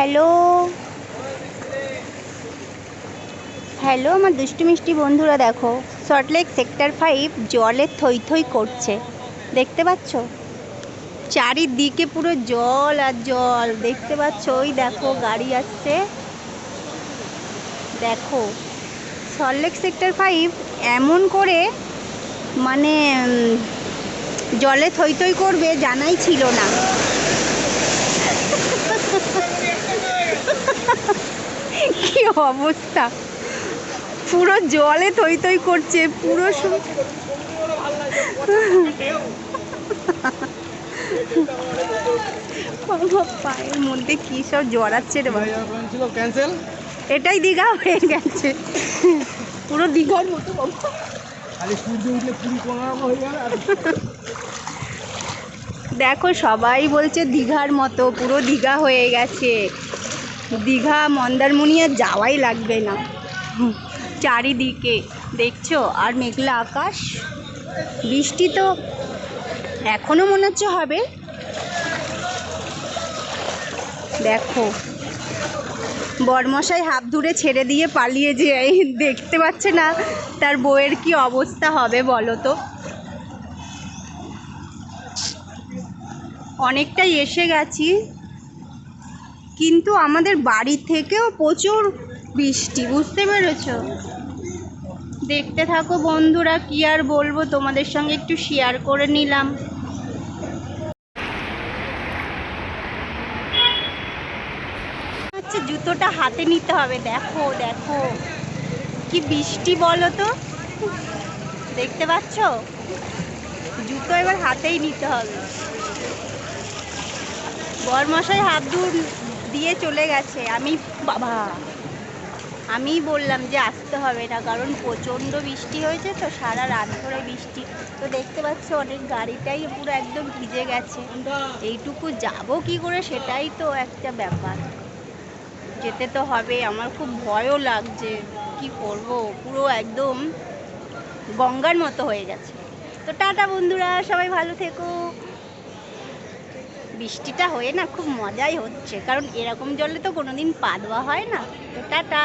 Hello. Hello, আমার দুষ্টু মিষ্টি বন্ধুরা দেখো সল্টলেক সেক্টর ফাইভ জলে থই থই করছে। দেখতে পাচ্ছ? চারিদিকে পুরো জল আর জল। দেখতে পাচ্ছ? ওই দেখো, গাড়ি আসছে। দেখো সল্টলেক সেক্টর ফাইভ এমন করে মানে জলে থই থই করবে জানাই ছিল না কি অবস্থা। পুরো জলে থই থই করছে পুরো পায়ের মধ্যে কি সব জড়াচ্ছে রে ক্যান্সেল এটাই দীঘা হয়ে গেছে। পুরো দীঘার মতো দেখো সবাই বলছে দীঘার মতো পুরো দীঘা হয়ে গেছে। দীঘা মন্দারমণি আর যাওয়াই লাগবে না। চারিদিকে, দেখছ? আর মেঘলা আকাশ। বৃষ্টি তো এখনও মনে হচ্ছে হবে। দেখো, বরমশাই হাফ দূরে ছেড়ে দিয়ে পালিয়ে যে দেখতে পাচ্ছে না তার বউয়ের কি অবস্থা হবে বলো তো? অনেকটাই এসে গেছি। কিন্তু আমাদের বাড়ি থেকেও প্রচুর বৃষ্টি, বুঝতে পেরেছ? দেখতে থাকো বন্ধুরা, কি আর বলব, তোমাদের সঙ্গে একটু শেয়ার করে নিলাম। হচ্ছে জুতোটা হাতে নিতে হবে, দেখো দেখো। কি বৃষ্টি বলো তো? দেখতে পাচ্ছ? জুতো এবার হাতেই নিতে হবে। বরমশাই হাত দিয়ে চলে গেছে। আমি বাবা, আমি বললাম যে আসতে হবে না, কারণ প্রচণ্ড বৃষ্টি হয়েছে তো, সারা রাত ধরে বৃষ্টি। তো দেখতে পাচ্ছ, অনেক গাড়িটাই পুরো একদম ভিজে গেছে। এইটুকু যাব কি করে সেটাই তো একটা ব্যাপার। যেতে তো হবে, আমার খুব ভয়ও লাগছে, কি করব? পুরো একদম গঙ্গার মতো হয়ে গেছে। তো টাটা বন্ধুরা, সবাই ভালো থেকো। বৃষ্টিটা হয়ে না খুব মজাই হচ্ছে। কারণ এরকম জলে তো কোনোদিন পা দেওয়া হয় না। তো টাটা।